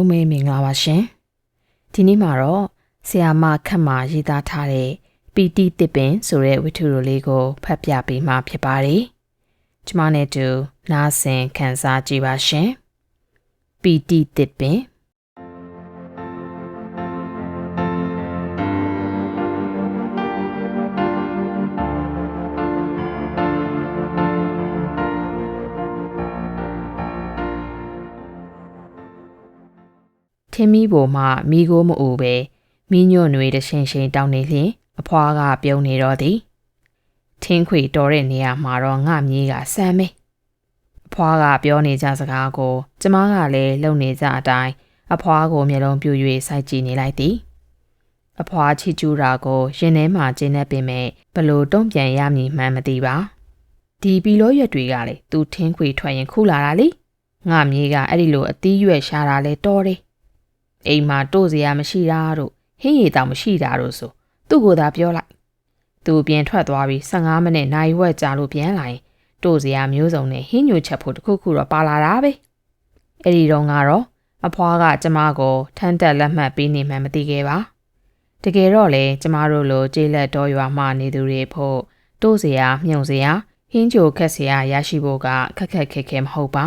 လုံးပဲမင်္ဂလာပါရှင်ဒီနေ့မှာတော့ဆီယာမခတ်မှာရေးသားထားတဲ့ပီတီတစ်ပင်ဆိုတဲ့ဝတ္ထုတော်လေးကိုဖတ်ပြပေးမှာဖြစ်ပါတယ်ကျမနဲ့တူနားဆင်ခံစားကြည့်ပါရှင်ပီတီတစ်ပင် ထင်းမီးပေါ်မှာမိကိုမအူပဲမိညွန့်တွေတရှင်ရှင်တောင်းနေလျင်အဖွားကပြုံးနေတော့သည်ထင်းခွေတော်တဲ့နေရာမှာတော့ငါမြေးကဆမ်းမေးအဖွားကပြောနေကြစကားကို ကျမကလည်းလုံနေကြအတိုင်းအဖွားကိုမျက်လုံးပြူ၍စိုက်ကြည့်နေလိုက်သည်အဖွားချီကျူးတာကိုရင်ထဲမှာကျင်းနေပင်မဲ့ဘလို့တုံ့ပြန်ရမည်မှန်းမသိပါဒီပီလောရွက်တွေကလေသူထင်းခွေထွက်ရင်ခုလာတာလေငါမြေးကအဲ့ဒီလိုအသီးရွက်ရှာတာလဲတော်တယ် အိမ်မှာတို့စရာမရှိတာတို့ဟင်းရည်တောင်မရှိတာတို့ဆိုသူ့ကိုယ်သာပြောလိုက်သူပြန်ထွက်သွားပြီး15မိနစ်နိုင်ဝက်ကြာလို့ပြန်လာရင်တို့စရာမျိုးစုံနဲ့ဟင်းညိုချက်ဖို့တခုခုတော့ပါလာတာပဲအဲ့ဒီတော့ကတော့အဖွားကကျမကိုထမ်းတက်လက်မှတ်ပေးနေမှမသိခဲ့ပါတကယ်တော့လေကျမတို့လိုကျေးလက်တော်ရွာမှနေသူတွေဖို့တို့စရာမြုံစရာဟင်းချိုခက်စရာရရှိဖို့ကခက်ခက်ခဲခဲမဟုတ်ပါ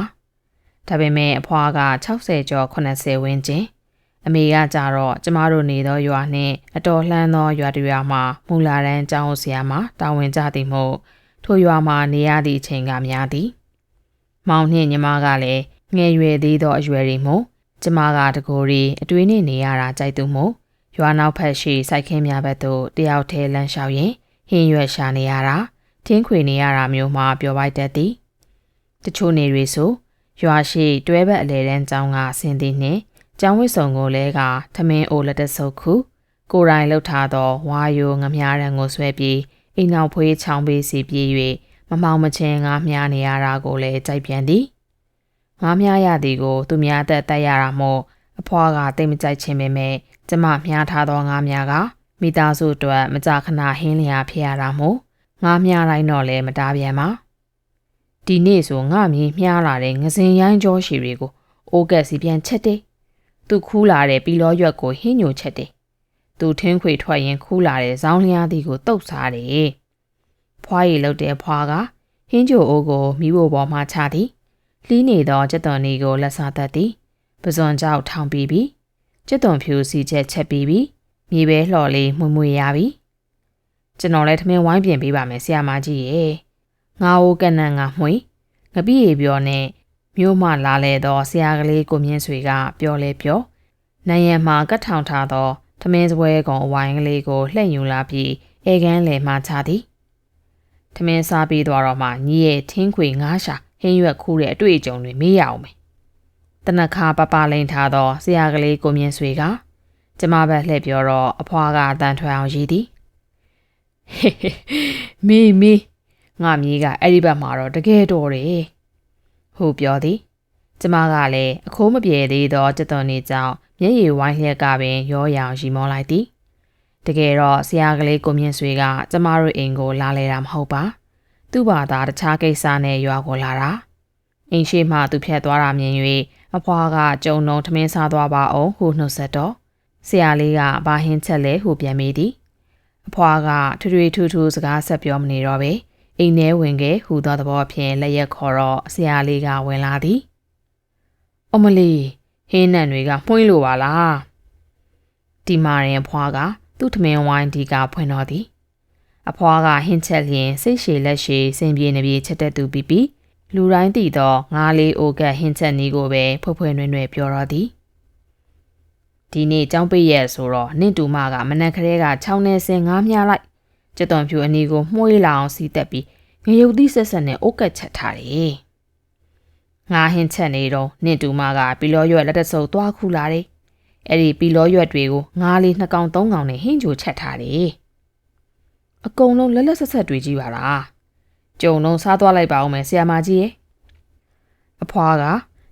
ဒါပေမဲ့အဖွားက60ကျော်80ဝန်းကျင် အမေကကြတော့ကျမတို့နေသောရွာနှင့်အတော်လှမ်းသောရွာတရွာမှာမူလာတန်းကျောင်းဆရာမှာတာဝန်ကျသည်မို့ထိုရွာမှာနေရသည့်အချိန်ကများသည်။မောင်နှင့်ညီမကလည်းငယ်ရွယ်သေးသောအရွယ်တွေမို့ကျမကတကိုယ်ရီအတွေးနှင့်နေရတာကြိုက်သူမို့ရွာနောက်ဖက်ရှိစိုက်ခင်းများဘက်သို့တယောက်တည်းလမ်းလျှောက်ရင်ဟင်းရွက်ရှာနေရတာထင်းခွေနေရတာမျိုးမှပျော်ပိုက်တတ်သည်။တချို့နေတွေဆိုရွာရှိတွဲဘက်အလဲတန်းကျောင်းကဆင်းသည်နှင့် ကျောင်းဝစ်စုံကိုလဲကထမင်းအိုလက်တဆုပ်ခုကိုယ်တိုင်လှုပ်ထားသောဝါယိုငမြားရန်ကိုဆွဲပြီးအိမ်နောက်ဖွေးချောင်းပေးစီပြေး၍မမောင်မချင်းငါမြားနေရတာကိုလည်းကြိုက်ပြန်သည်ငါမြားရသည်ကို သူများသက်တက်ရတာမို့အဖွားကတိတ်မကြိုက်ခြင်းပဲမဲ့ကျမမြားထားသောငါမြားကမိသားစုအတွက်မကြခဏဟင်းလျာဖြစ်ရတာမို့ငါမြားတိုင်းတော့လည်းမတားပြန်ပါဒီနေ့ဆိုငါမြေမြားလာတဲ့ငစင်ရိုင်းကြောရှည်တွေကိုအိုးကက်စီပြန်ချက်တယ် သူခူးလာတဲ့ပီလောရွက်ကိုဟင်းညိုချက်တယ်။သူထင်းခွေထွက်ရင်ခူးလာတဲ့ဇောင်းလျားသီးကိုတုတ်စားတယ်။ဖွားရည်လုတ်တဲ့ဖွားကဟင်းချိုအိုးကိုမိဖို့ပေါ်မှချသည်။လှီးနေသောကျက်သွန်လေးကိုလက်စားတတ်သည်။ပဇွန်ကြောက်ထောင်ပြီးပြီ။ကျက်သွန်ဖြူစီချက်ချက်ပြီးပြီ။မြေပဲလှော်လေးမွေမွေရပြီ။ကျွန်တော်လည်းထမင်းဝိုင်းပြင်ပေးပါမယ်ဆရာမကြီးရေ။ငါအိုးကနန်ကမှွေငပိရေပြောနဲ့ မြို့မှလာလေသောဆရာကလေးကိုမြင့်ဆွေကပြောလဲပြောနိုင်ရန်မှာကတ်ထောင်ထားသောထမင်းစပွဲကောင်အဝိုင်းကလေးကိုလှည့်ယူလာပြီးအဲကန်းလယ်မှချသည်ထမင်းစားပြီးသွားတော့မှညီရဲ့ထင်းခွေငားရှာဟင်းရွက်ခူးတဲ့အတွေ့အကြုံတွေမေးရအောင်မယ်တနခါပပလိန်ထားသောဆရာကလေးကိုမြင့်ဆွေကကျမဘက်လှည့်ပြောတော့အဖွားကအတန်ထွက်အောင်ရည်သည်ဟေးဟေးမီမီငါမြေးကအဲ့ဒီဘက်မှာတော့တကယ်တော်တယ် ဟုပြောသည်ကျမကလည်းအခိုးမပြေသေးသောကြက်သွန်နေကြောင့်မျက်ရည်ဝိုင်းလျက်ကပင်ရောရောင်ရီမောလိုက်သည်တကယ်တော့ဆရာကလေးကိုမြင့်ဆွေကကျမတို့အိမ်ကိုလာလဲတာမဟုတ်ပါသူ့ဘာသာတခြားကိစ္စနဲ့ရွာကိုလာတာအိမ်ရှိမှသူဖြတ်သွားတာမြင်၍အဖွားကကြုံလုံးထမင်းစားသွားပါအောင်ဟုနှုတ်ဆက်တော့ဆရာလေးကဘာဟင်းချက်လဲဟုပြန်မိသည်အဖွားကထွေထွေထူးထူးစကားဆက်ပြောမနေတော့ပဲ အိမ်ထဲဝင်ခဲ့ဟူသောသဘောဖြင့်လက်ရက်ခေါ်တော့ဆရာလေးကဝင်လာသည်အမလီဟင်းနံတွေကမှွှင်းလိုပါလားဒီမာရင်ဖွားကသူ့ထမင်းဝိုင်းဒီကဖွင့်တော်သည်အဖွားကဟင်းချက်လျင်စိတ်ရှည်လက်ရှည်စင်ပြေနေပြေချက်တဲ့သူပြီးပြီးလူတိုင်းသိတော့ငါးလေးအိုကက်ဟင်းချက်နီးကိုပဲဖွဖွနွဲ့နွဲ့ပြောတော်သည်ဒီနေ့ចောင်းပိတ်ရဲ့ဆိုတော့နင့်တူမကမနက်ခရဲက6နဲ့စင်ငားမြလိုက် ကျက်သွန်ဖြူအနီကိုမှုေးလာအောင်စီးတက်ပြီးငရုတ်သီးဆက်ဆက်နဲ့အိုးကက်ချက်ထားတယ်။ငါဟင်းချက်နေတော့နင့်တူမကပီလောရွက်လက်တဆုပ်သွားခူလာတယ်။အဲ့ဒီပီလောရွက်တွေကိုငါးလေးနှစ်ကောင်သုံးကောင်နဲ့ဟင်းကြိုချက်ထားတယ်။အကုန်လုံးလက်လက်ဆက်ဆက်တွေကြီးပါလား။ကြုံလုံးစားသွားလိုက်ပါဦးမယ်ဆရာမကြီးရဲ့။အဖွားက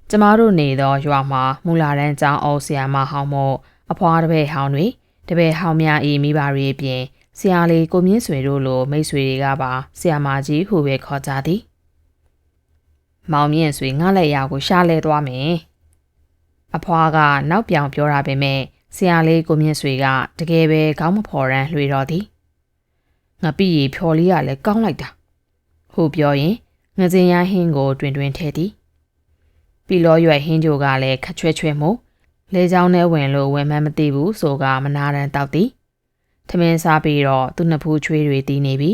ကျမတို့နေသောရွာမှာမူလာတန်းကျောင်းအောင်ဆရာမဟောင်းမို့အဖွားတပည့်ဟောင်းတွေတပည့်ဟောင်းများဤမိဘတွေအပြင် ဆရာလေးကိုမြင့်ဆွေတို့လိုမိတ်ဆွေတွေကပါဆရာမကြီးဟုပဲခေါ်ကြသည်မောင်မြင့်ဆွေငှက်လက်ရကိုရှားလဲသွားမယ်အဖွားကနောက်ပြောင်ပြောတာပဲမဲ့ဆရာလေးကိုမြင့်ဆွေကတကယ်ပဲခေါင်းမဖော်ရန်လွှေတော်သည်ငါပြီးရီဖြော်လေးကလည်းကောင်းလိုက်တာဟိုပြောရင်ငစင်ရဟင်းကိုတွင်တွင်ထဲသည်ပြီးလောရွယ်ဟင်းကြိုကလည်းခက်ချွဲချွဲမို့လေချောင်းထဲဝင်လို့ဝင်မှန်းမသိဘူးဆိုကမနာရန်တောက်သည် ထမင်းစားပြီးတော့သူ့နှစ်ဖူးချွေးတွေတီးနေပြီ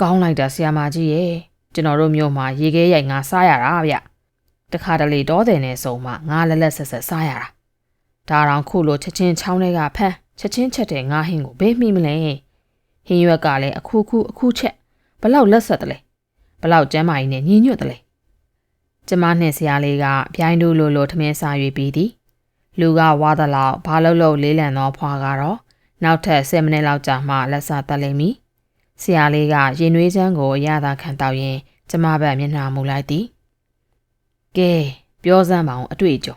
ကောင်းလိုက်တာဆရာမကြီးရဲ့ကျွန်တော်တို့မြို့မှာရေခဲရိုက်ငါစားရတာဗျတခါတလေတောတယ်နဲ့စုံမှငါလက်လက်ဆက်ဆက်စားရတာဒါတောင်ခုလိုချက်ချင်းချောင်းတွေကဖမ်းချက်ချင်းချက်တဲ့ငါဟင်းကိုဘယ်မိမလဲဟင်းရွက်ကလည်းအခုခုအခုချက်ဘလောက်လက်ဆက်တလဲဘလောက်ကျမ်းမာကြီးနဲ့ညှဉ်းညွတ်တလဲကျမနဲ့ဆရာလေးကပြိုင်းတို့လိုလိုထမင်းစား၍ပြီးသည်လူကဝါသလောက်ဘာလို့လို့လေးလံသောဖွာကတော့ နောက်ထပ်10မိနစ်လောက်ကြာမှလက်စားတက်လိမ့်မည်ဆရာလေးကရင်နွေးချမ်းကိုရသာခံတောက်ရင်ကျမဘက်မျက်နှာမူလိုက်သည်ကဲပြောစမ်းပါအောင်အတွေ့အကြုံ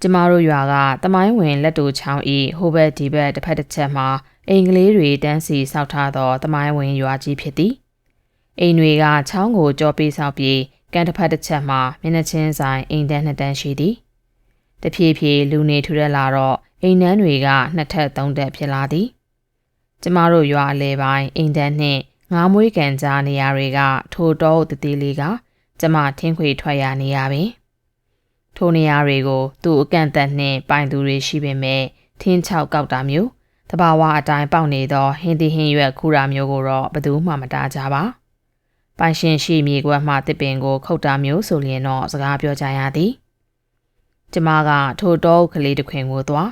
ကျမတို့ရွာကတမိုင်းဝင်လက်တူချောင်းဤဟိုဘက်ဒီဘက်တစ်ဖက်တစ်ချက်မှာအင်္ဂလိပ်တွေတန်းစီဆောက်ထားသောတမိုင်းဝင်ရွာကြီးဖြစ်သည်အိမ်တွေကချောင်းကိုကြောပေးဆောက်ပြီးကန်တစ်ဖက်တစ်ချက်မှာမျက်နှာချင်းဆိုင်အိမ်တန်းနှစ်တန်းရှိသည်တဖြည်းဖြည်းလူနေထူထပ်လာတော့ အိမ်နှန်းတွေကနှစ်ထပ်သုံးထပ်ဖြစ်လာသည်ကျမတို့ရွာအလဲပိုင်းအိမ်တန်းနှင့်ငါးမွေးကန်ကြားနေရာတွေကထိုတောတတိလေးကကျမထင်းခွေထွက်ရနေရပင်ထိုနေရာတွေကိုသူ့အကန့်အသတ်နှင့်ပိုင်သူတွေရှိပေမဲ့ထင်းချောက်ကောက်တာမျိုးတဘာဝအတိုင်းပေါက်နေသောဟင်းသီးဟင်းရွက်ခူရာမျိုးကိုတော့ဘယ်သူမှမတားကြပါပိုင်ရှင်ရှိမြေကွက်မှတစ်ပင်ကိုခုတ်တာမျိုးဆိုရင်တော့စကားပြောကြရသည်ကျမကထိုတောကလေးတစ်ခွင်ကိုသွား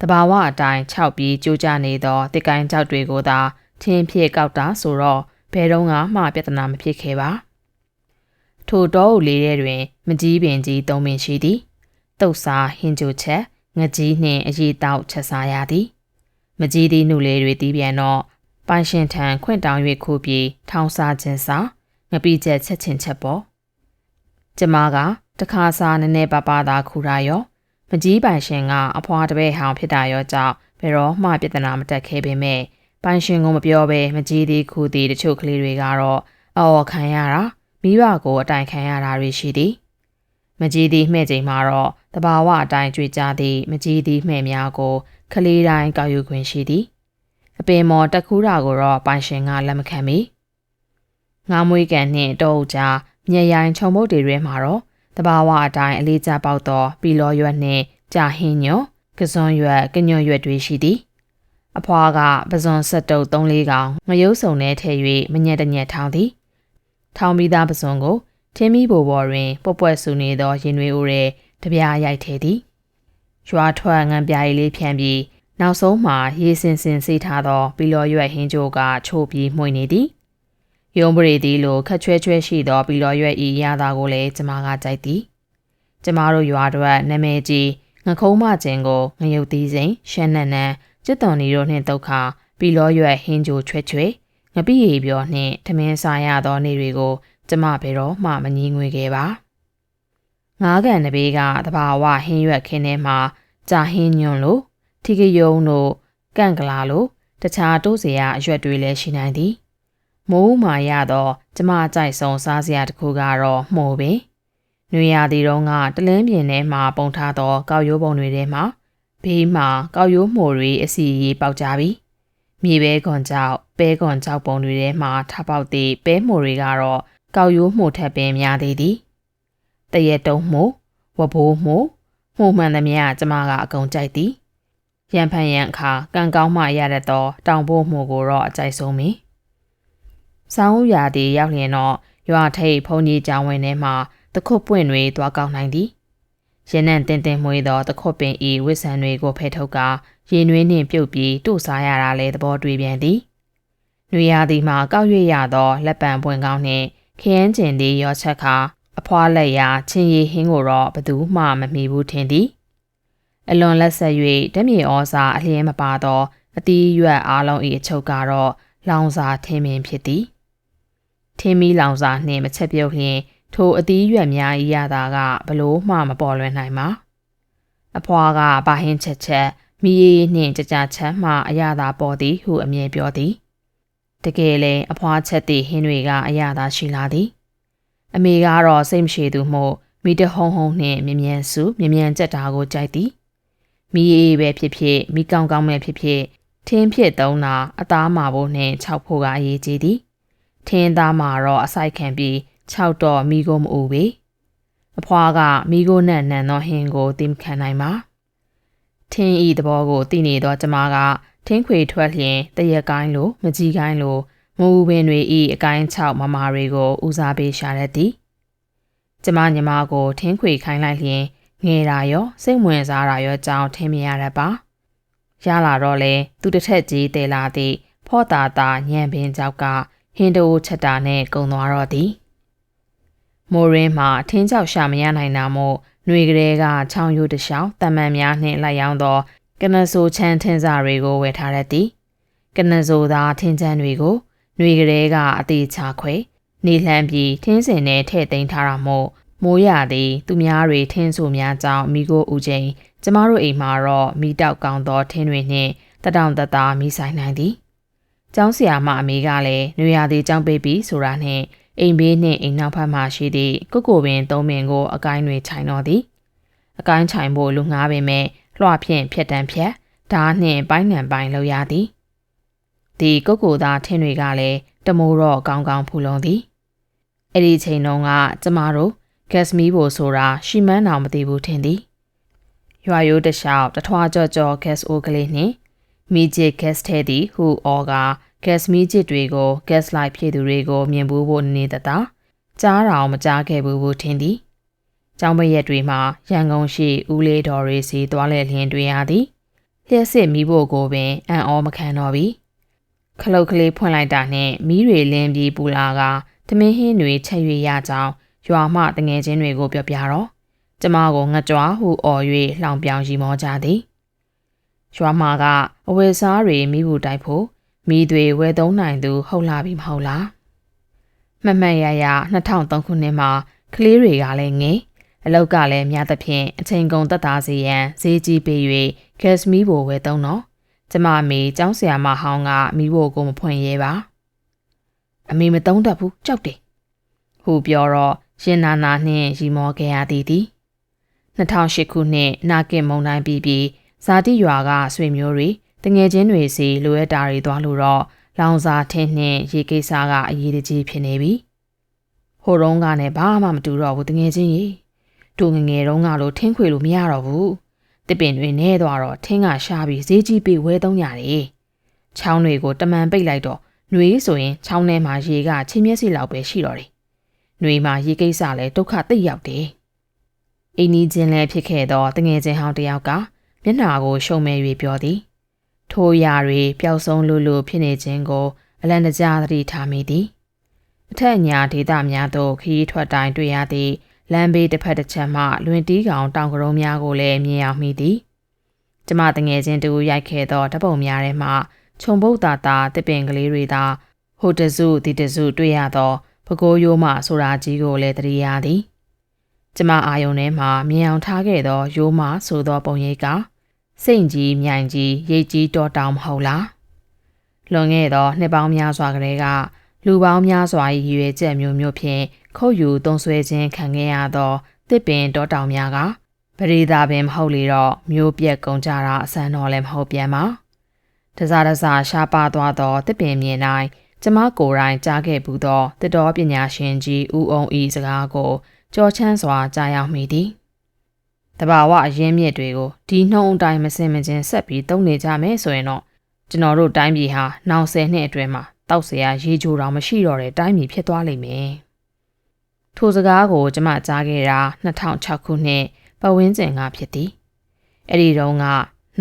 တဘာဝအတိုင်းခြောက်ပြီးကြိုးကြနေသောတစ်ကိုင်းကြောက်တွေကိုသာထင်းဖြစ်ကောက်တာဆိုတော့ဘယ်တော့မှပြဿနာမဖြစ်ခဲ့ပါထိုတောအုပ်လေးထဲတွင် မကြီးပင်ကြီးသုံးပင်ရှိသည်တုတ်စားဟင်းကြိုချက်ငကြီးနှင့်အရီတောက်ချက်စားရသည်မကြီးသည့်နှုတ်လေးတွေတီးပြန်တော့ပိုင်ရှင်ထံခွင့်တောင်း၍ခိုးပြီးထောင်းစားခြင်းစာငပိချက်ချက်ချင်းချက်ပေါ်ကျမကတခါစားနည်းနည်းပါးပါးသာခူရရော မကြီးပိုင်ရှင်ကအဖွာတပည့်ဟောင်ဖြစ်တာရောကြောင့်ဘယ်တော့မှပြဿနာမတက်ခဲ့ပေမဲ့ပိုင်ရှင်ကမပြောဘဲမကြီးသေးခူသေးတချို့ကလေးတွေကတော့အော်ခံရတာမိဘကိုအတိုင်ခံရတာတွေရှိသည်မကြီးသည်မှဲ့ချိန်မှာတော့တဘာဝအတိုင်းကြွေကြသည့်မကြီးသည်မှဲ့များကိုကလေးတိုင်းကောက်ယူခွင့်ရှိသည်အပင်မော်တက်ခူးတာကိုတော့ပိုင်ရှင်ကလက်မခံမီငါမွေးကန်နှင့်တောအုပ်ကြားမြေရိုင်ခြုံမုတ်တွေထဲမှာတော့ တဘာဝအတိုင်းအလေးကျပေါက်သောပီလောရွက်နှင့်ကြာဟင်းညွန်ကစွန်ရွက်ကညွန့်ရွက်တွေရှိသည်အဖွားကပဇွန်ဆက်တုပ်၃လေးကောင်ငရုပ်စုံထဲထည့်၍မညက်တညက်ထောင်းသည်ထောင်းပြီးသားပဇွန်ကိုထင်းမီဘိုဘော်တွင်ပွက်ပွက်ဆူနေသောရင်နွေဦးရဲတပြားရိုက်ထဲသည်ရွာထွက်ငံပြားရီလေးဖြန့်ပြီးနောက်ဆုံးမှာရေစင်စင်စေးထားသောပီလော်ရွက်ဟင်းကြိုးကချိုးပြီးမှွေနေသည် ယုံပရိသည်လိုခက်ချွဲချွဲရှိသောပီလော်ရွက်ဤရတာကိုလည်းကျမကကြိုက်သည်ကျမတို့ရွာတို့နာမည်ကြီးငခုံးမကျင်ကိုငရုတ်သီးစိန်ရှမ်းနန်းနန်းကျွတ်တော်နီတို့နှင့်ဒုက္ခပီလော်ရွက်ဟင်းကြိုချွဲချွဲငပိရီပြောနှင့်ထမင်းစားရသောနေ့တွေကိုကျမဘယ်တော့မှမငြင်းငွေခဲ့ပါငားကန်တပေးကတဘာဝဟင်းရွက်ခင်းထဲမှာကြာဟင်းညွန့်လို့ထီကယုံတို့ကန့်ကလာလို့တခြားတိုးစရာအရွက်တွေလည်းရှိနိုင်သည် မိုးမာရတော့ကျမကြိုက်ဆုံးစားစရာတစ်ခုကတော့မှုပင်။နွေရာသီတုန်းကတလင်းပြင်ထဲမှာပုံထားသောကောက်ရိုးပုံတွေထဲမှာဘေးမှာကောက်ရိုးမှုတွေအစီရီပေါက်ကြပြီ။မြေပဲခွန်ကြောက်ပဲခွန်ကြောက်ပုံတွေထဲမှာထပေါက်သည့်ပဲမှုတွေကတော့ကောက်ရိုးမှုထက်ပင်များသေးသည်။တရက်တုံးမှုဝဘိုးမှုမှုမှန်သမျှကျမကအကုန်ကြိုက်သည်။ရံဖန်ရံအခါကံကောင်းမှရတတ်သောတောင်ပို့မှုကိုတော့အကြိုက်ဆုံးမည်။ ဆောင်းရာသီရောက်လျင်တော့ရွာထိပ်ဖုန်ကြီးကြောင်ဝင်ထဲမှာတခုတ်ပွင့်တွေသွားကောက်နိုင်သည်ရင်းနှံတင်တင်မွေးသောတခုတ်ပင်ဤဝစ်ဆန်တွေကိုဖဲထုတ်ကရေနွေးနှင့်ပြုတ်ပြီးတို့စားရတာလဲသဘောတွေ့ပြန်သည်နွေရာသီမှာကောက်ရွေရသောလက်ပံပွင့်ကောင်းနှင့်ခရမ်းကျင်သည်ရောချက်ခါအဖွားလက်ရာချင်းရီဟင်းကိုတော့ဘသူမှမမီဘူးထင်သည်အလွန်လက်ဆက်၍ဓမြေဩစာအလျင်းမပါသောအတီးရွက်အားလုံး၏အချုပ်ကတော့လောင်စာထင်းပင်ဖြစ်သည် ထင်းမီလောင်စာနှင့်မချက်ပြုတ်လျင်ထိုအသီးရွက်များဤရတာကဘလို့မှမပေါ်လွင်နိုင်ပါအဖွားကဘာဟင်းချက်ချက်မိရည်နှင့်ကြကြချက်မှအရသာပေါ်သည်ဟုအမြင်ပြောသည်တကယ်လဲအဖွားချက်သည့်ဟင်းတွေကအရသာရှိလာသည် အမေကတော့စိတ်မရှိသူမို့ မိတဟုံဟုံနှင့်မြ мян စုမြ мян ကြက်တာကိုကြိုက်သည်မိအေးပဲဖြစ်ဖြစ်မိကောင်းကောင်းပဲဖြစ်ဖြစ်ထင်းဖြစ်သုံးတာအသားမာဖို့နှင့်ခြောက်ဖို့ကအရေးကြီးသည် ထင်းသားမှာတော့အဆိုင်ခံပြီးခြောက်တော့မိကိုမအူပေအဖွားကမိကိုနဲ့နန်သောဟင်းကိုတင်ခံနိုင်ပါထင်းဤသဘောကိုသိနေသောကျမကထင်းခွေထွက်လျင်တရက်ကိုင်းလိုမကြီးကိုင်းလိုမူပင်တွေဤအကိုင်း6မမာတွေကိုဦးစားပေးရှာတတ်သည်ကျမညီမကိုထင်းခွေခိုင်းလိုက်လျင်ငယ်တာရောစိတ်ဝင်စားတာရောကြောင်းထင်မြင်ရတတ်ပါရလာတော့လေသူတစ်ထက်ကြီးတဲလာသည့်ဖော့တာတာညံပင်ကြောက်က ဟင်းတိုးချက်တာနဲ့ကုံသွားတော့သည်မိုးရင်းမှာအထင်းကြောက်ရှာမရနိုင်တာမို့ຫນွေကလေးကချောင်းရိုးတလျှောက်တမန်များနှင့်လိုက်ရောက်သောကနဆိုချမ်းထင်းစာတွေကိုဝယ်ထားရသည်ကနဆိုသာထင်းချမ်းတွေကိုຫນွေကလေးကအသေးချခွဲနေလှမ်းပြီးထင်းစင်နဲ့ထဲ့သိမ်းထားတာမို့မိုးရသည်သူများတွေထင်းဆူများကြောင့်မိကိုဦးချင်းကျမတို့အိမ်မှာတော့မိတောက်ကောင်းသောထင်းတွေနှင့်တတောင်တသားမိဆိုင်နိုင်သည် ကျောင်းဆရာမအမေကလည်းနွေရာသီကျောင်းပေးပြီးဆိုတာနှင့်အိမ်ဘေးနှင့်အိမ်နောက်ဖက်မှရှိသည့်ကုတ်ကိုပင်သုံးပင်ကိုအကိုင်းတွေခြိုင်တော်သည်အကိုင်းခြိုင်ဖို့လူငားပင်မဲ့လွှဖြင့်ဖြက်တန်းဖြက်ဓာနှင့်ပိုင်းနံပိုင်းလောက်ရသည်ဒီကုတ်ကိုသားထင်းတွေကလည်းတမိုးတော့ကောင်းကောင်းဖူလုံသည်အဲ့ဒီချိန်တုန်းကကျမတို့ဂက်စမီဖို့ဆိုတာရှီမန်းတော်မသိဘူးထင်သည်ရွာရိုးတလျှောက်တထွားကြော့ကြော့ဂက်စ်အိုးကလေးနှင့် မီဂျစ်ဂက်စ်ထဲသည်ဟူအော်ကဂက်စ်မီဂျစ်တွေကိုဂက်စ်လိုက်ဖြည့်သူတွေကိုမြင်ဘူးဖို့နေတတာကြားတော်မကြားခဲ့ဘူးဘူးထင်သည်ကျောင်းပရက်တွေမှာရန်ကုန်ရှိဦးလေးတော်ရီစီသွားလဲလျင်တွေ့ရသည်လျှက်စစ်မိဖို့ကိုပင်အံ့ဩမခံတော့ပြီခလုတ်ကလေးဖွင့်လိုက်တာနဲ့မီးတွေလင်းပြီးပူလာကသမင်းဟင်းတွေချက်၍ရကြောင်းရွာမှတငယ်ချင်းတွေကိုပြောပြတော့ကျမကိုငကြွားဟုအော်၍လှောင်ပြောင်ရီမောကြသည် ရွာမှာကအဝယ်စားတွေမိဘူးတိုက်ဖို့မိတွေဝယ်သုံးနိုင်သူဟုတ်လာပြီမဟုတ်လားမမှန်ရရ2003ခုနှစ်မှာကလေးတွေကလည်းငယ်အလောက်ကလည်းများသဖြင့်အချိန်ကုန်သက်သာစေရန်ဈေးကြီးပေး၍ဂက်စမီဘိုဝယ်သုံးတော့ကျမအမေကျောင်းဆရာမဟောင်းကမိဖို့ကိုမဖွင့်ရဲပါအမေမသုံးတတ်ဘူးကြောက်တယ်ဟူပြောတော့ရင်နာနာနှင့်ရီမောခဲ့ရသည်သည်2008ခုနှစ်နာကင်မုံတိုင်းပြီးပြီး ဇာတိရွာကဆွေမျိုးတွေတငယ်ချင်းတွေစီလိုအပ်တာတွေသွားလို့တော့လောင်စာထင်းနှင့်ရေကိစ္စကအရေးတကြီးဖြစ်နေပြီဟိုတုန်းကလည်းဘာမှမတူတော့ဘူးတငယ်ချင်းကြီးတို့ငငယ်တုန်းကလို့ထင်းခွေလို့မရတော့ဘူးတစ်ပင်တွေနဲသွားတော့ထင်းကရှားပြီးဈေးကြီးပေးဝဲသုံးရတယ်ချောင်းတွေကိုတမန်ပိတ်လိုက်တော့နှွေးဆိုရင်ချောင်းထဲမှာရေကချင်းမျက်စိလောက်ပဲရှိတော့တယ်နှွေမှာရေကိစ္စလည်းဒုက္ခသိပ်ရောက်တယ်အိနီးချင်းလည်းဖြစ်ခဲ့တော့တငယ်ချင်းဟောင်းတယောက်က မျက်နှာကိုရှုံမဲ၍ပြောသည် ထိုးရာတွေပျောက်ဆုံးလို့လို့ဖြစ်နေခြင်းကို အလန့်တကြားသတိထားမိသည်အထက်ညာဒေသများသို့ခရီးထွက်တိုင်းတွေ့ရသည့်လမ်းဘေးတစ်ဖက်တစ်ချက်မှလွင်တီးကောင်တောင်ကရုံးများကိုလည်းမြင်အောင်မိသည်ကျမတငယ်ချင်းတူရိုက်ခဲ့သောဓပုံများထဲမှခြုံပုတ်တာတာတစ်ပင်ကလေးတွေသာဟိုတစုဒီတစုတွေ့ရသောပကိုးရိုးမှဆိုတာကြီးကိုလည်းတရိယာသည် ကျမအာယုန်ထဲမှာမြင်အောင်ထားခဲ့သောရိုးမဆိုသောပုံရိပ်က စိတ်ကြီးမြိုင်ကြီးရိတ်ကြီးတော်တောင်မဟုတ်လားလွန်ခဲ့သောနှစ်ပေါင်းများစွာကလေးကလူပေါင်းများစွာ၏ရွေချက်မျိုးမျိုးဖြင့်ခုတ်ယူသုံးဆွဲခြင်းခံခဲ့ရသောတစ်ပင်တောတောင်များကပရိသာပင်မဟုတ်လေတော့မျိုးပြက်ကုန်ကြတာအစမ်းတော်လည်းမဟုတ်ပြန်ပါတစားတစားရှားပါသွားသောတစ်ပင်မြင်တိုင်းကျမကိုယ်တိုင်ကြားခဲ့ဘူးသောတတော်ပညာရှင်ကြီးဦးအောင်ဤစကားကိုကြောချမ်းစွာကြားရောက်မိသည် တဘာဝအရင်းမြစ်တွေကိုဒီနှုံအတိုင်းမစင်မချင်းဆက်ပြီးတုံးနေကြမယ်ဆိုရင်တော့ကျွန်တော်တို့တိုင်းပြည်ဟာနောက်ဆယ်နှစ်အတွင်းမှာတောက်เสียရေချိုတော်မရှိတော့တဲ့တိုင်းပြည်ဖြစ်သွားလိမ့်မယ်။ထိုစကားကိုကျွန်မကြားခဲ့တာ2006ခုနှစ်ပတ်ဝန်းကျင်ကဖြစ်သည်။အဲ့ဒီတုန်းက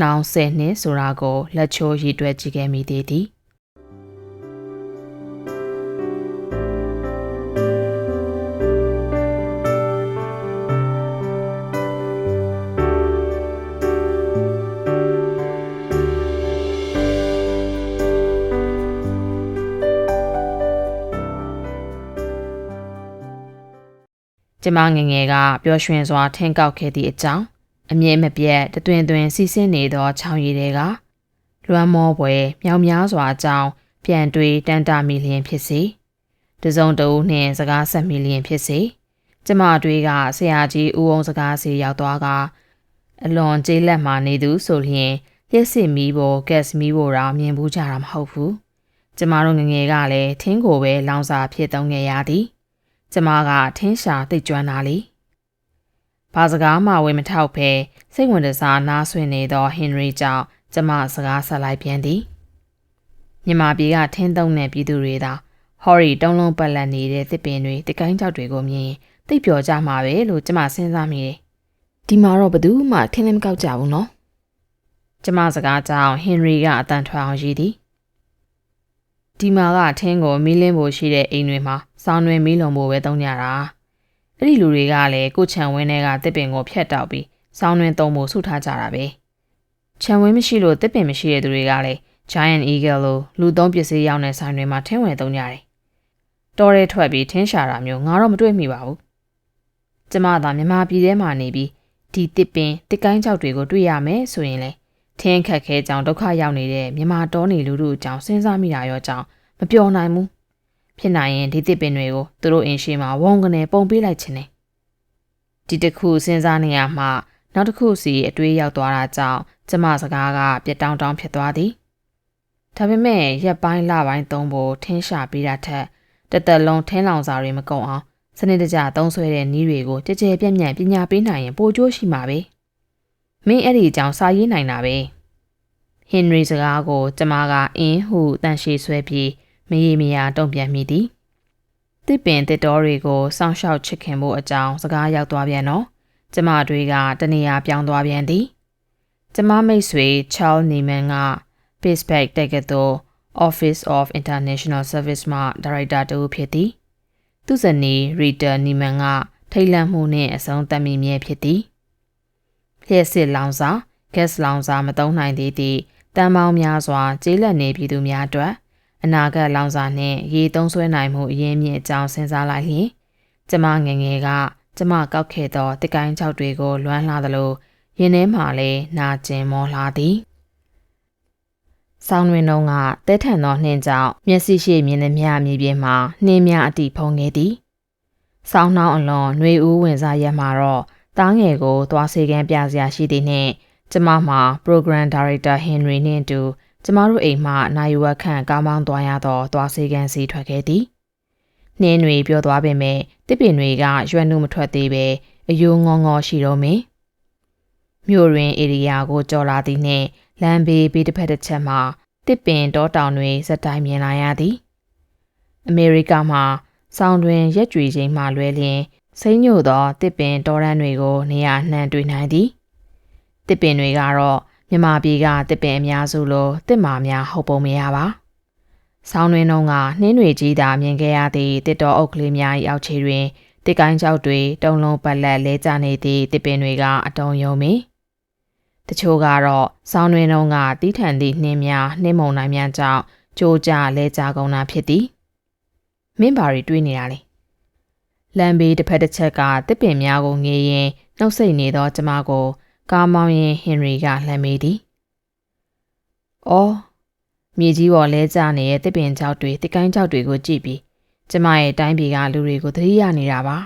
နှောင်ဆယ်နှစ်ဆိုတာကိုလက်ချိုးရည်တွဲကြည့်ခဲ့မိသေးသည်။ ကျမငငယ်ကပျော်ရွှင်စွာထင်းကောက်ခဲ့သည့်အကြောင်းအမြဲမပြတ်တတွင်တွင်စီးဆင်းနေသောချောင်းရည်တွေကလွမ်းမောပွဲမြောင်များစွာအကြောင်းပြန်တွေးတန်တာမီလျင်ဖြစ်စေတစုံတဦးနှင့်စကားဆက်မီလျင်ဖြစ်စေကျကျမတွေကဆရာကြီးဦးအောင်စကားစီရောက်သွားကအလွန်ကျေးလက်မှနေသူဆိုလျင်လျှက်စစ်မီးပေါ်ဂက်စ်မီးပေါ်တော့မြင်ဘူးကြတာမဟုတ်ဘူးကျမတို့ငငယ်ကလည်းထင်းကိုပဲလောင်စာဖြစ်သုံးခဲ့ရသည် ကျမကထင်းရှာသိကျွမ်းတာလေဘာစကားမှဝင်မထောက်ဖဲစိတ်ဝင်တစားနားဆွနေသောဟင်ရီကြောင့်ကျမစကားဆက်လိုက်ပြန်သည်မြန်မာပြည်ကထင်းသုံးတဲ့ပြည်သူတွေသာဟော်ရီတုံးလုံးပတ်လက်နေတဲ့တစ်ပင်တွေတကိုင်းကြောက်တွေကိုမြင်သိပ်ပျော်ကြမှာပဲလို့ကျမစဉ်းစားမိတယ်ဒီမှာတော့ဘယ်သူမှထင်းလည်းမကောက်ကြဘူးနော်ကျမစကားကြောင့်ဟင်ရီကအတန်ထွက်အောင်ရည်သည် ဒီမှာကထင်းကိုမီးလင်းဖို့ရှိတဲ့အိမ်တွေမှာစောင်းတွင်မီးလုံဖို့ပဲသုံးကြတာအဲ့ဒီလူတွေကလည်းကိုချံဝင်းတွေကတစ်ပင်ကိုဖျက်တောက်ပြီးစောင်းတွင်သုံးဖို့ဆုထားကြတာပဲချံဝင်းမရှိလို့တစ်ပင်မရှိတဲ့သူတွေကလည်း Giant Eagle လို့လူသုံးပစ္စည်းရောက်တဲ့ဆိုင်တွေမှာထင်းဝင်သုံးကြတယ်တော်ရဲထွက်ပြီးထင်းရှာတာမျိုးငါတော့မတွေ့မိပါဘူးကျမသာမြန်မာပြည်ထဲမှာနေပြီးဒီတစ်ပင်တစ်ကိုင်းကြောက်တွေကိုတွေ့ရမယ်ဆိုရင်လေ ထင်းခက်ခဲကြောင်ဒုက္ခရောက်နေတဲ့မြန်မာတောနေလူတို့အကြောင်းစဉ်းစားမိတာရောကြောင်းမပြောနိုင်ဘူးဖြစ်နိုင်ရင်ဒီတစ်ပင်တွေကိုသူတို့အင်းရှိမှာဝုံကနေပုံပေးလိုက်ခြင်းနဲ့ဒီတစ်ခုစဉ်းစားနေရမှနောက်တစ်ခုစီအတွေးရောက်သွားတာကြောင့်ကျမစကားကပြက်တောင်းတောင်းဖြစ်သွားသည်ဒါပေမဲ့ရက်ပိုင်းလပိုင်းသုံးဖို့ထင်းရှာပေးတာထက်တသက်လုံးထင်းလောင်စာတွေမကုန်အောင်စနစ်တကျသုံးဆွဲတဲ့နည်းတွေကိုကြကြပြန့်ပြန့်ပညာပေးနိုင်ရင်ပိုကျိုးရှိမှာပဲ မင်းအဲ့ဒီအကြောင်းစာရေးနိုင်တာပဲဟင်ရီစကားကိုကျမကအင်းဟုတန်ရှည်ဆွဲပြီးမရေမရာတုံ့ပြန်မိသည်တစ်ပင်တစ်တော်တွေကိုစောင့်ရှောက်ချစ်ခင်ဖို့အကြောင်းစကားရောက်သွားပြန်တော့ကျမတွေကတနေရာပြောင်းသွားပြန်သည်ကျမမိတ်ဆွေချားနီမန်က Pittsburgh တက္ကသိုလ် Office of International Service မှဒါရိုက်တာတူဖြစ်သည် သူဇနီးရီတာနီမန်ကထိတ်လန့်မှုနှင့်အဆုံးသတ်မိမြဲဖြစ်သည် လျှက်စစ်လောင်စာ gas လောင်စာမသုံးနိုင်သေးသည့်တန်ပေါင်းများစွာကျေးလက်နေပြည်သူများအတွက်အနာဂတ်လောင်စာနှင့်ရေသုံးဆွဲနိုင်မှုအရင်းမြစ်အကြောင်းစဉ်းစားလိုက်လျင်ကျမငငယ်ကကျမကောက်ခဲ့သောတစ်ကိုင်းချောက်တွေကိုလွမ်းလှသလိုရင်ထဲမှလည်းနာကျင်မောလှသည်ဆောင်းတွင်တော့ကတဲထန်သောနှင်းကြောင့်မျက်စိရှိမြင်သည်များမြေပြင်မှာနှင်းများအတိဖုံခဲ့သည်။ဆောင်းနှောင်းအလွန်နှွေဦးဝင်စားရက်မှာတော့ တားငယ်ကိုသွားစေကန်းပြစရာရှိသည်နှင့်ကျမမှာ Program Director Henry နှင့်အတူကျမတို့အိမ်မှနိုင်ဝက်ခန့်ကားမောင်းသွားရသောသွားစေကန်းစီထွက်ခဲ့သည်။နှင်းတွေပြောသွားပေမဲ့တစ်ပင်တွေကရွှံ့နှုမထွက်သေးပဲအယိုးငေါငေါရှိတော့မင်းမြို့တွင်ဧရိယာကိုကြော်လာသည်နှင့်လမ်းဘေးဘေးတစ်ဖက်တစ်ချက်မှာတစ်ပင်တောတောင်တွေဇက်တိုင်းမြင်လာရသည်အမေရိကမှာစောင်းတွင်ရက်ကြွေချိန်မှလွဲလျင် စိမ့်ညို့သောတစ်ပင်တောရန်တွေကိုနေရာနှံတွေ့နိုင်သည်တစ်ပင်တွေကတော့မြမပြည်ကတစ်ပင်အများစုလိုတစ်မာများဟုတ်ပုံမရပါဆောင်းတွင်တုန်းကနှင်းတွေကြီးသာမြင်ခဲ့ရသည့်တစ်တော်အုပ်ကလေးများ၏အောက်ခြေတွင်တစ်ကိုင်းကြောက်တွေတုံလုံးပတ်လက်လဲကျနေသည့်တစ်ပင်တွေကအတုံယုံမီတချို့ကတော့စောင်းတွင်တုန်းကတီးထန်သည့်နှင်းများနှင်းမုန်တိုင်းများကြောင့်ကြိုးကြလဲကြကုန်တာဖြစ်သည်မင်းဘာတွေတွေးနေတာလဲ လမ်းဘေးတစ်ဖက်တစ်ချက်ကတစ်ပင်များကိုငေးရင်နှုတ်ဆက်နေသောကျမကို ကားမောင်းရင်ဟင်ရီကလှမ်းမေးသည်။အော်မြေကြီးပေါ်လဲကျနေတဲ့တစ်ပင်ကြောက်တွေတစ်ကိုင်းကြောက်တွေကိုကြည့်ပြီးကျမရဲ့တိုင်းပြည်ကလူတွေကိုသတိရနေတာပါ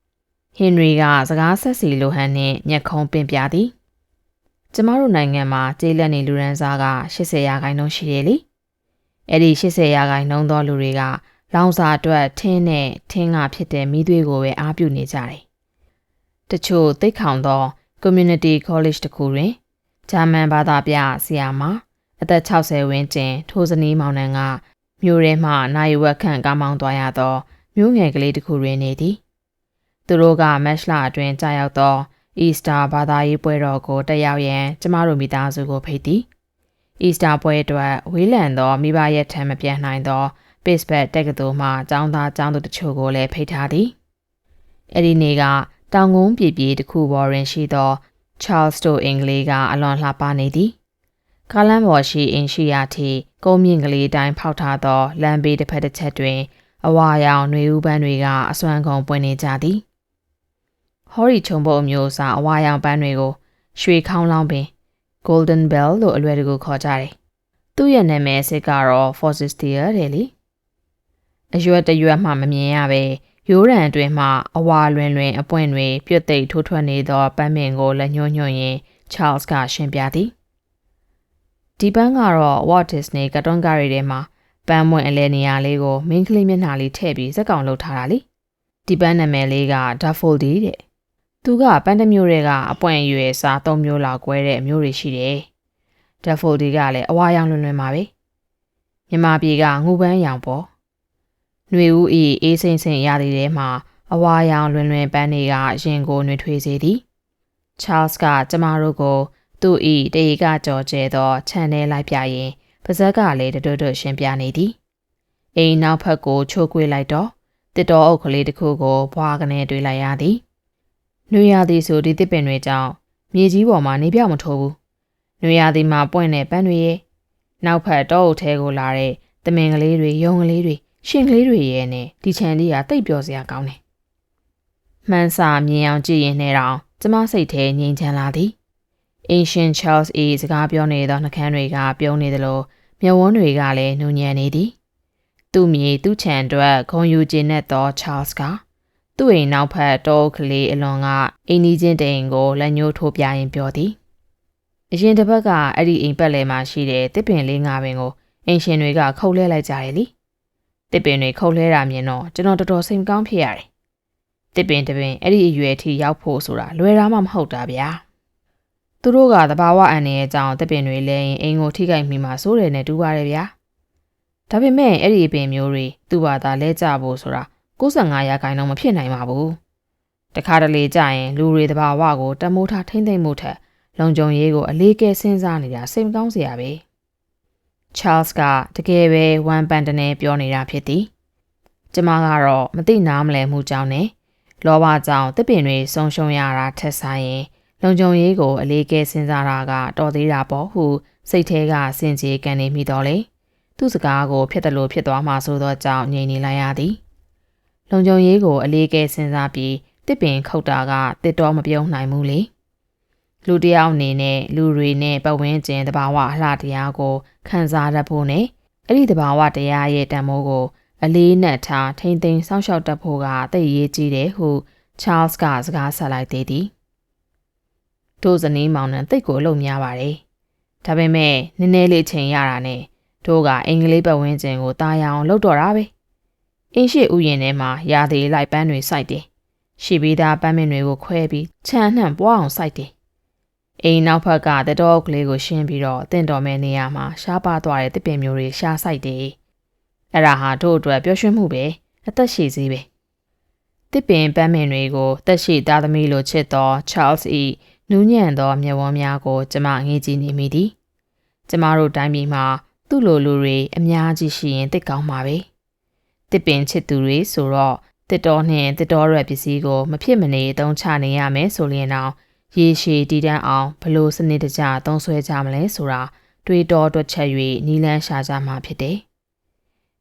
။ဟင်ရီကစကားဆက်စီလိုဟန်နဲ့မျက်ခုံးပင်ပြသည်။ကျမတို့နိုင်ငံမှာကျေးလက်နေလူရန်စားက80ရာခိုင်နှုန်းရှိရလေအဲ့ဒီ80ရာခိုင်နှုန်းသောလူတွေက လောင်စာအတွက်ထင်းနဲ့ထင်းကဖြစ်တဲ့မိသွေးကိုပဲအားပြုနေကြတယ်တချို့သိခေါင်သော community college တခုတွင်ဂျာမန်ဘာသာပြဆရာမအသက်60ဝန်းကျင်ထိုးစနီးမောင်နှံကမြို့ထဲမှနိုင်ဝက်ခန့်ကားမောင်းသွားရသောမြို့ငယ်ကလေးတစ်ခုတွင်နေသည်သူတို့ကမက်ရှလာအတွင်းကြာရောက်သောအီစတာဘာသာရေးပွဲတော်ကိုတက်ရောက်ရန်ကျမတို့မိသားစုကိုဖိတ်သည်အီစတာပွဲအတွက်ဝေးလံသောမိဘရဲ့ထံမပြန်နိုင်သော Pittsburgh တက္ကသိုလ်မှကျောင်းသားကျောင်းသူတချို့ကိုလည်းဖိတ်ထားသည်အဲ့ဒီနေ့ကတောင်ကုန်းပြည်ပြည်တစ်ခုပေါ်တွင်ရှိသော Charles Stowe အင်္ဂလိပ်ကအလွန်လှပနေသည်ကားလမ်းပေါ်ရှိအင်ရှိယာထိကုန်းမြင့်ကလေးတိုင်းဖောက်ထားသောလမ်းဘေးတစ်ဖက်တစ်ချက်တွင်အဝါရောင်ຫນွေဥပန်းတွေကအစွမ်းကုန်ပွင့်နေကြသည်ဟော်ရီခြုံပုတ်အမျိုးအစားအဝါရောင်ပန်းတွေကိုရွှေခေါင်းလောင်းပင် Golden Bell လို့အလွယ်တကူခေါ်ကြတယ်။သူ့ရဲ့နာမည်စစ်ကတော့ Forsythia တဲ့လေ။ အရွက်တရွက်မှမမြင်ရပဲရိုးရန်အတွင်းမှအဝါလွင်လွင်အပွင့်တွေပြုတ်သိပ်ထိုးထွက်နေသောပန်းမင်ကိုလက်ညှိုးညွှန်ရင်း Charles ကရှင်းပြသည်ဒီပန်းကတော့ Walt Disney ကတွန်းကားရီထဲမှာပန်းမွင့်အလဲနေရာလေးကိုမင်းကလေးမျက်နှာလေးထည့်ပြီးစက်ကောင်လုပ်ထားတာလေဒီပန်းနာမည်လေးက Daffodil တဲ့သူကပန်းတစ်မျိုးတွေကအပွင့်အရွယ်စား၃မျိုးလောက်꿰တဲ့အမျိုးတွေရှိတယ်။ Daffodil ကလည်းအဝါရောင်လွင်လွင်ပါပဲ။မြမပြေကငူပန်းရောင်ပေါ့။ ຫນွေဦးဤအေးစိမ့်စိမ့်ရသည်ထဲမှာအဝါရောင်လွင်လွင်ပန်းတွေကရင်ကိုနှွေထွေးစေသည်။ Charles ကကျမတို့ကိုသူ့ဤတေကကြော်ကျဲသောခြံထဲလိုက်ပြရင်ပါဇက်ကလည်းတွတ်တွတ်ရှင်းပြနေသည်။အိမ်နောက်ဖက်ကိုချိုးကွေးလိုက်တော့တစ်တော်အုပ်ကလေးတစ်ခုကိုဘွားကနေတွေ့လိုက်ရသည်။နှွေရသည်ဆိုဒီတစ်ပင်တွေကြောင့်မြေကြီးပေါ်မှာနေပြောက်မထိုးဘူး။နှွေရသည်မှာပွင့်တဲ့ပန်းတွေရဲ့နောက်ဖက်တောအုပ်ထဲကိုလာတဲ့တမင်ကလေးတွေယုံကလေးတွေ ရှင်ကလေးတွေရဲ့နဲ့ဒီချန်လေးကတိတ်ပျော်စရာကောင်းတယ်။မှန်စာမြင်အောင်ကြည့်ရင်နဲ့တော့ကျမစိတ်ထဲငြိမ်ချမ်းလာသည်။ Ancient Charles A စကားပြောနေသောနှကန်းတွေကပြုံးနေသလိုမျက်ဝန်းတွေကလည်းနူညံ့နေသည်။သူ့မြေသူ့ခြံအတွက်ဂုံယူခြင်းနဲ့သော Charles ကသူ့အိမ်နောက်ဖက်တောကလေးအလွန်ကအိမ်ကြီးချင်းတိမ်ကိုလက်ညှိုးထိုးပြရင်ပြောသည်။အရင်တစ်ပတ်ကအဲ့ဒီအိမ်ပတ်လည်မှာရှိတဲ့တစ်ပင်လေးငါပင်ကိုအင်ရှင်တွေကခုတ်လဲလိုက်ကြတယ်လေ။ တစ်ပင်တွေခုတ်လဲတာမြင်တော့ကျွန်တော်တော်တော်စိတ်ကောင်းဖြစ်ရတယ်။တစ်ပင်တစ်ပင်အဲ့ဒီအရွယ်ထိရောက်ဖို့ဆိုတာလွယ်တာမှမဟုတ်တာဗျာ။သူတို့ကတဘာဝအန်ရဲ့အကြောင်းတစ်ပင်တွေလဲရင်အိမ်ကိုထိခိုက်မိမှာစိုးတယ်နဲ့တူပါတယ်ဗျာ။ဒါပေမဲ့အဲ့ဒီအပင်မျိုးတွေသူ့ဘာသာလဲကြဖို့ဆိုတာ65ရာခိုင်နှုန်းမဖြစ်နိုင်ပါဘူး။တခါတလေကြာရင်လူတွေတဘာဝကိုတမိုးထားထိမ့်သိမ့်မှုထက်လုံခြုံရေးကိုအလေးကဲစဉ်းစားနေတာစိတ်မကောင်းစရာပဲ။ Charles ကတကယ်ပဲဝမ်ပန်တနေပြောနေတာဖြစ်သည်။ကျမကတော့မသိနားမလည်မှုကြောင့်နဲ့လောဘကြောင့်တစ်ပင်တွေဆုံးရှုံးရတာထက်ဆိုင်ရင်လုံခြုံရေးကိုအလေးကဲစဉ်းစားတာကတော်သေးတာပေါ့ဟုစိတ်ထဲကစင်ကြေကန်နေမိတော့လေသူ့စကားကိုဖြစ်တယ်လို့ဖြစ်သွားမှဆိုတော့ကြောင့်ငြိမ်နေလိုက်ရသည်လုံခြုံရေးကိုအလေးကဲစဉ်းစားပြီးတစ်ပင်ခုတ်တာကတစ်တော်မပြုံးနိုင်ဘူးလေ လူတယောက်အနေနဲ့လူတွေနဲ့ပတ်ဝန်းကျင်တဘာဝအလှတရားကိုခံစားရဖို့နဲ့အဲ့ဒီတဘာဝတရားရဲ့တန်ဖိုးကို အလေးနက်ထားထိမ့်သိမ်းစောင့်ရှောက်တတ်ဖို့ကသိရေးကြီးတယ်ဟု Charles ကစကားဆက်လိုက်သေးသည်တို့ဇနီးမောင်နှံတိတ်ကိုအလုပ်များပါတယ်ဒါပေမဲ့နည်းနည်းလေးချိန်ရတာနဲ့တို့ကအင်္ဂလိပ်ပတ်ဝန်းကျင်ကိုတာယာအောင်လုပ်တော့တာပဲအင်းရှိဥယျာဉ်ထဲမှာရာသီလိုက်ပန်းတွေစိုက်တယ်ရှိပြီးသားပန်းမင်တွေကိုခွဲပြီးခြံနှံ့ပွားအောင်စိုက်တယ် အိမ်နောက်ဘက်ကတတော်ကလေးကိုရှင်းပြီးတော့တင့်တော်မဲ့နေရာမှာရှားပါသွားတဲ့တစ်ပင်မျိုးတွေရှားစိုက်တယ်အဲ့ဒါဟာတို့အတွက်ပျော်ရွှင်မှုပဲအသက်ရှည်စေးပဲတစ်ပင်ပန်းမင်တွေကိုတက်ရှိသားသမီးလိုချစ်သော Charles E နူးညံ့သောမျက်ဝန်းများကိုကျမငေးကြည့်နေမိသည်ကျမတို့တိုင်းပြည်မှာသူ့လိုလူတွေအများကြီးရှိရင်တိတ်ကောင်းမှာပဲတစ်ပင်ချစ်သူတွေဆိုတော့တစ်တော်နှင့်တစ်တော်ရွက်ပစ္စည်းကိုမဖြစ်မနေအသုံးချနေရမယ်ဆိုရင်တော့ ရေရှည်တည်တံ့အောင်ဘလို့စနစ်တကျသုံးဆွဲကြမလဲဆိုတာတွေးတောတွက်ချက်၍နီလန်းရှာကြမှာဖြစ်တယ်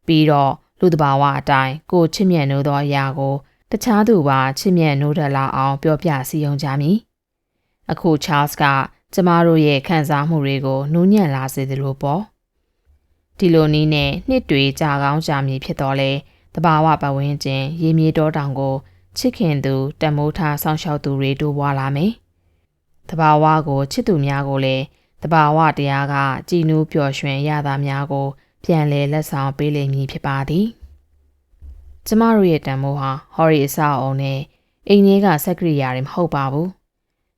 ပြီးတော့လူတဘာဝအတိုင်းကိုချစ်မြတ်နိုးသောအရာကိုတခြားသူပါချစ်မြတ်နိုးတတ်လာအောင်ပြောပြစည်းရုံကြမည်အခု Charles ကကျမတို့ရဲ့ခံစားမှုတွေကိုနူးညံ့လာစေသလိုပေါ့ဒီလိုနည်းနဲ့နှစ်တွေကြာကောင်းကြာမည်ဖြစ်တော့လဲတဘာဝပဝင်းကျင်ရေမြေတောတောင်ကိုချစ်ခင်သူတမိုးထားဆောင်ရှောက်သူတွေတိုးပွားလာမယ် တဘာဝကိုချစ်သူများကိုလည်းတဘာဝတရားကကြည်နူးပျော်ရွှင်ရတာများကို ပြန်လဲလက်ဆောင်ပေးလိမ့်မည်ဖြစ်ပါသည်ကျမတို့ရဲ့တန်မိုးဟာဟော်ရီအဆောက်အုံနဲ့အိမ်ကြီးကစက်ကရိယာတွေမဟုတ်ပါဘူး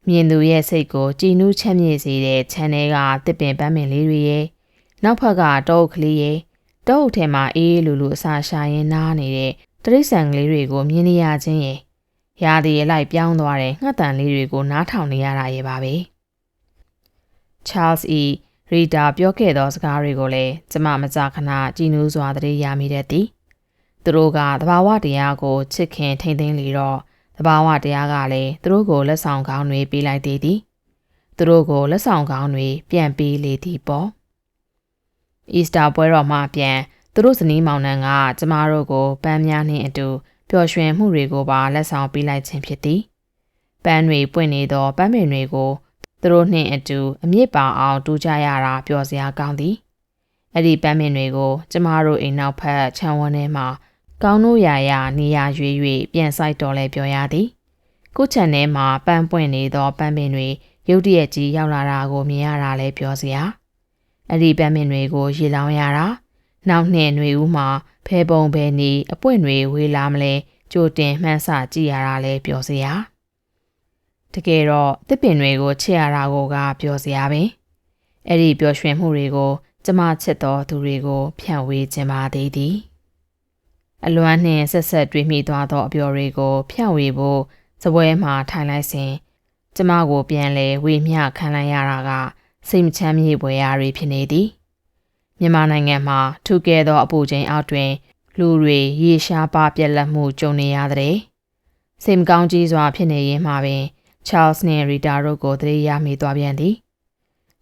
မြင်သူရဲ့စိတ်ကိုကြည်နူးချမ်းမြေ့စေတဲ့ channel ကတစ်ပင်ပန်းပင်လေးတွေရဲ့နောက်ဖက်ကတောအုပ်ကလေးရဲ့တောအုပ်ထဲမှာအေးလူလူအစာရှာရင်းနားနေတဲ့တရိษံကလေးတွေကိုမြင်နေရခြင်းရဲ့ ရာသီရဲ့လိုက်ပြောင်းသွားတဲ့ငှက်တန်လေးတွေကိုနားထောင်နေရတာရဲ့ပါပဲ Charles E. Reader ပြောခဲ့သောစကားတွေကိုလည်းကျမမကြခဏကြည်နူးစွာသတိရမိတတ်သည်သူတို့ကသဘာဝတရားကိုချစ်ခင်ထိမ့်သိမ်းလေတော့တဘာဝတရားကလည်းသူတို့ကိုလက်ဆောင်ကောင်းတွေပေးလိုက်သေးသည်သူတို့ကိုလက်ဆောင်ကောင်းတွေပြန်ပေးလေသည်ပေါ့အီစတာပွဲတော်မှာပြန်သူတို့ဇနီးမောင်နှံကကျမတို့ကိုပန်းများနှင့်အတူ ပျော်ရွှင်မှုတွေကိုပါလက်ဆောင်ပေးလိုက်ခြင်းဖြစ်သည်ပန်းတွေပွင့်နေသောပန်းပင်တွေကိုသူတို့နှင့်အတူအမြင့်ပါအောင်တူကြရတာပျော်စရာကောင်းသည်အဲ့ဒီပန်းပင်တွေကိုကျမတို့အိမ်နောက်ဖက်ခြံဝန်းထဲမှာကောင်းတို့ရာရာနေရာရွေး၍ပြန်ဆိုင်တော်လဲပြောရသည်ကိုချန်ထဲမှာပန်းပွင့်နေသောပန်းပင်တွေရုတ်တရက်ကြီးရောက်လာတာကိုမြင်ရတာလဲပြောစရာအဲ့ဒီပန်းပင်တွေကိုရေလောင်းရတာ နောက်နှစ်ຫນွေဦးမှာဖဲပုံဖဲနီအပွင့်တွေဝေးလာမလဲကြိုတင်မှန်းဆကြည့်ရတာလဲပြောစရာတကယ်တော့တစ်ပင်တွေကိုချစ်ရတာကိုကပြောစရာပင်အဲ့ဒီပျော်ရွှင်မှုတွေကိုကျမချစ်တော်သူတွေကို ဖြန့်ဝေခြင်းပါသေးသည်အလွမ်းနှင့်ဆက်ဆက်တွေးမိသွားသောအပျော်တွေကို ဖြန့်ဝေဖို့စပွဲမှာထိုင်လိုက်စဉ်ကျမကိုပြန်လဲဝေမျှခံလိုက်ရတာကစိတ်မချမ်းမြေ့ပွဲရာတွေဖြစ်နေသည် မြန်မာနိုင်ငံမှာထူကဲသောအပူချိန်အောက်တွင် လူတွေရေရှားပါပြက်လက်မှုကြုံနေရတဲ့စိတ်မကောင်းကြီးစွာဖြစ်နေရင်မှပင် Charles နှင့် Rita တို့ကိုသတိရမိသွားပြန်သည်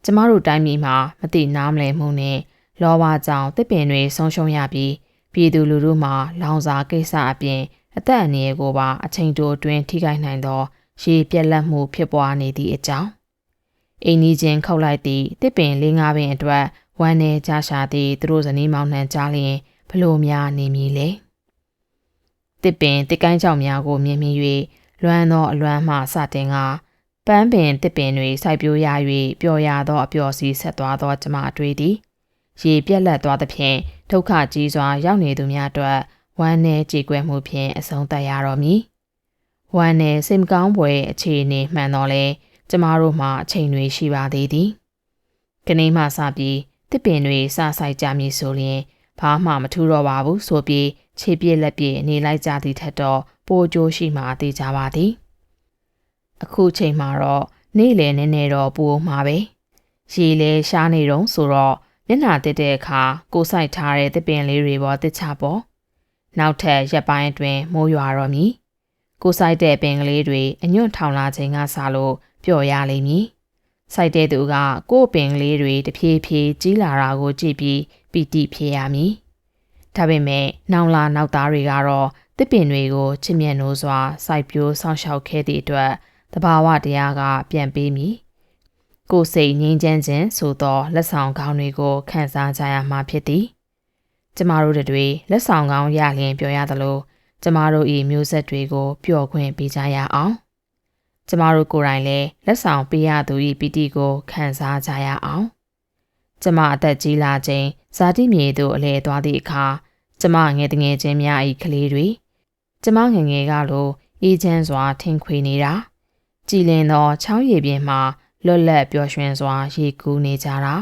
ကျမတို့တိုင်းပြည်မှာမတိနားမလည်မှုနဲ့လောဘကြောင့်တစ်ပင်တွေဆုံးရှုံးရပြီးပြည်သူလူထုမှာလောင်စာကိစ္စအပြင်အသက်အန္တရာယ်ကိုပါအချိန်တိုအတွင်းထိခိုက်နိုင်သောရေပြက်လက်မှုဖြစ်ပွားနေသည့်အကြောင်းအိမ်ကြီးချင်းခောက်လိုက်သည့်တစ်ပင်လေးငါးပင်အတွက် ဝမ်းနေကြရှာသည့်သူတို့ဇနီးမောင်နှံကြားလျင်ဘလို့များနေမည်လဲတစ်ပင်တစ်ကိုင်းကြောင်များကိုမြင်မြင်၍လွမ်းသောအလွမ်းမှစတင်ကပန်းပင်တစ်ပင်တွေစိုက်ပျိုးရ၍ပျော်ရသောအပျော်စီဆက်သွားသောကျမအတွေ့သည်ရေပြက်လက်သွားသဖြင့်ဒုက္ခကြီးစွာရောက်နေသူများအတွက်ဝမ်းနည်းကြေကွဲမှုဖြင့်အဆုံးသတ်ရတော်မူဝမ်းနည်းစိတ်မကောင်းဖွယ်အခြေအနေမှန်တော့လဲကျမတို့မှာအချိန်တွေရှိပါသေးသည်ခဏမှစပြီး တစ်ပင်တွေစဆိုင်ကြမည်ဆိုရင်ဘာမှမထူတော့ပါဘူးဆိုပြီးခြေပြက်လက်ပြည့်နေလိုက်ကြသည့်ထက်တော့ပိုကြိုးရှိမှသိကြပါသည်အခုချိန်မှာတော့နေ့လယ်နည်းနည်းတော့ပူအောင်မှာပဲရေလဲရှားနေတော့ဆိုတော့မျက်နှာတက်တဲ့အခါကိုဆိုင်ထားတဲ့တစ်ပင်လေးတွေပေါ်တစ်ချပေါ်နောက်ထပ်ရက်ပိုင်းအတွင်းမိုးရွာတော့မည်ကိုဆိုင်တဲ့ပင်ကလေးတွေအညွန့်ထောင်လာခြင်းကစလို့ပျော်ရလိမ့်မည် စိုက်တဲ့သူကကို့ပင်ကလေးတွေတဖြည်းဖြည်းကြီးလာတာကိုကြည့်ပြီးပီတိဖြစ်ရမည်ဒါပေမဲ့နောင်လာနောက်သားတွေကတော့တစ်ပင်တွေကိုချစ်မြတ်နိုးစွာစိုက်ပျိုးစောင့်ရှောက်ခဲ့သည့်အတွက်တဘာဝတရားကပြန်ပေးမည်ကိုယ်စိတ်ငြိမ်းချမ်းခြင်းဆိုသောလက်ဆောင်ကောင်းတွေကိုခံစားကြရမှာဖြစ်သည်ကျမတို့တွေလက်ဆောင်ကောင်းရလျင်ပြောရသလိုကျမတို့ဤမျိုးဆက်တွေကိုပျော်ခွင့်ပေးကြရအောင် ကျမတို့ကိုယ်တိုင်လည်းလက်ဆောင်ပေးရသူဤပီတိကိုခံစားကြရအောင်ကျမအသက်ကြီးလာခြင်းဇာတိမြေသို့အလဲသွားသည့်အခါကျမငယ်တငယ်ချင်းများဤကလေးတွေကျမငငယ်ကလိုအေးချမ်းစွာထင်ခွေနေတာကြည်လင်သောချောင်းရည်ပြင်မှာလွတ်လပ်ပျော်ရွှင်စွာရေကူးနေကြတာ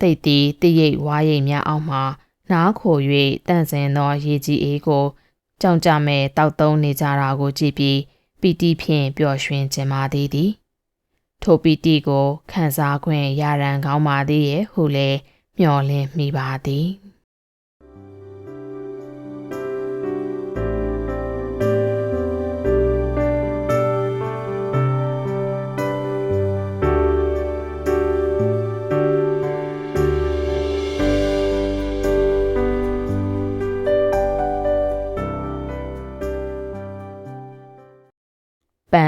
တိတ်တီတရိပ်ဝါးရိပ်များအောက်မှာနားခို၍တန့်စင်သောရေကြီးအေးကိုကြောင်ကြမဲ့တောက်သုံးနေကြတာကိုကြည့်ပြီး ပီတိဖြင့်ပျော်ရွှင်ခြင်းပါသေးသည်ထိုပီတိကိုခံစားခွင့်ရရန်ကောင်းပါသေးရဲ့ဟုလည်းမျှော်လင့်မိပါသည်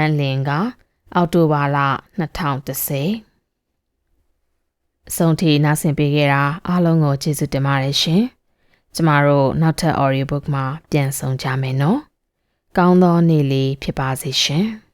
န်းလင်က အောက်တိုဘာလ2010အဆုံးထိနားဆင်ပေးခဲ့တာအားလုံးကိုကျေးဇူးတင်ပါတယ်ရှင်။ကျမတို့နောက်ထပ် audio book မှာပြန်ဆောင်ကြမယ်နော်။ကောင်းသောနေ့လေးဖြစ်ပါစေရှင်။